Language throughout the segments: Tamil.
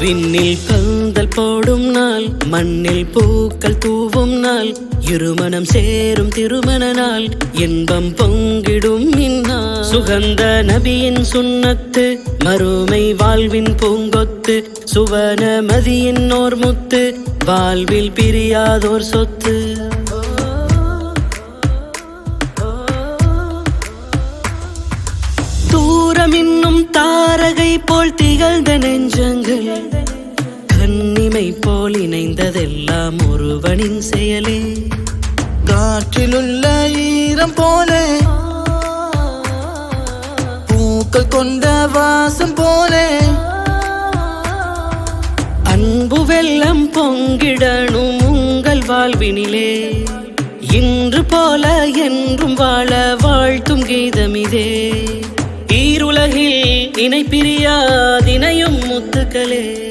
விண்ணில் கந்தல் போடும் நாள் மண்ணில் பூக்கள் தூவும் நாள் இருமணம் சேரும் திருமண நாள் இன்பம் பொங்கிடும் இந்நாள். சுகந்த நபியின் சுண்ணத்து மறுமை வாழ்வின் பூங்கொத்து சுவன மதியின் ஓர் முத்து வாழ்வில் பிரியாதோர் சொத்து. தூரம் இன்னும் தாரகை போல் திகழ்ந்த நெஞ்சங்கள் கண்ணிமை போல் இணைந்ததெல்லாம் ஒருவனின் செயலே. காற்றிலுள்ள ஈரம் போல பூக்கள் கொண்ட வாசம் போல. அன்பு வெள்ளம் பொங்கிடணும் உங்கள் வாழ்வினிலே. இன்று போல என்றும் வாழ வாழ்த்தும் கீதமிதே. ஈருலகில் இணை பிரியாதினையும் முத்துக்களே.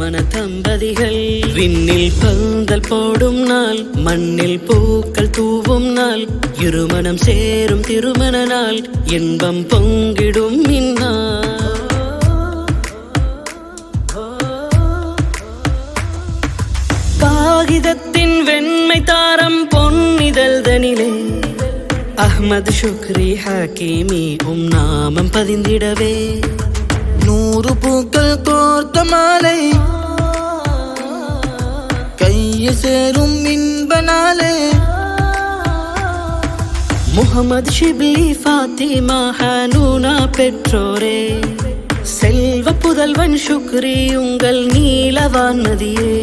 திருமண தம்பதிகள் விண்ணில் பந்தல் போடும் நாள் மண்ணில் பூக்கள் தூவும் நாள் இருமணம் சேரும் திருமண நாள் இன்பம் பொங்கிடும் இந்நாள். காகிதத்தின் வெண்மை தாரம் பொன்னிதழ் தனிலே. அஹ்மத் சுக்ரி ஹக்கீமி உம் நாமம் பதிந்திடவே. நூறு பூக்கள் கோர்த்த மாலை சேரும் இன்ப நாளே முகமது ஷிப்லி ஃபாத்திமா ஹனூனா பெற்றோரே. செல்வ புதல்வன் சுக்ரி உங்கள் நீலவான்மதியே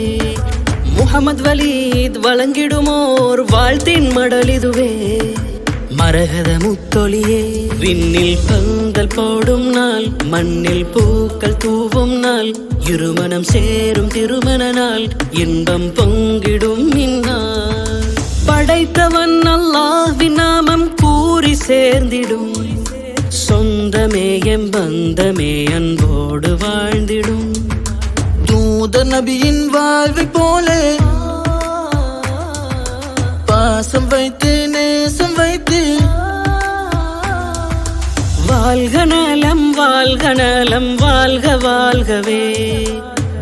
முகமது வலீத் வழங்கிடுமோர் வாழ்த்தின் மடல் இதுவே. மரகத முத்தொலியே விண்ணில் பந்தல் போடும் நாள் மண்ணில் பூக்கள் தூவும் நாள். இருமணம் சேரும் திருமண நாள் இன்பம் பொங்கிடும் இந்நாள். படைத்தவன் அல்லாவின் நாமம் கூறி சேர்ந்திடும். சொந்தமே எம் பந்தமே அன்போடு வாழ்ந்திடும். தூத நபியின் வாழ்வை போல பாசம் வைத்து நேசம் வைத்து வாழ்க நலம் வாழ்க நலம் வாழ்க வாழ்கவே.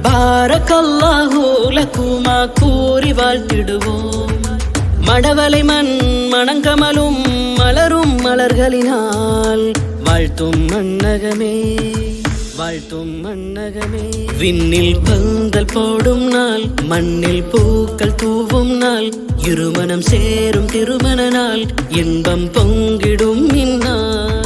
பாரக்கல்லாஹு லகுமா கூறி வாழ்த்திடுவோம். மடவலை மண் மணங்கமலும் மலரும் மலர்களினால் வாழ்த்தும் மன்னகமே வாழ்த்தும் மன்னகமே. விண்ணில் பந்தல் போடும் நாள் மண்ணில் பூக்கள் தூவும் நாள் இருமணம் சேரும் திருமண நாள் இன்பம் பொங்கிடும் இந்நாள்.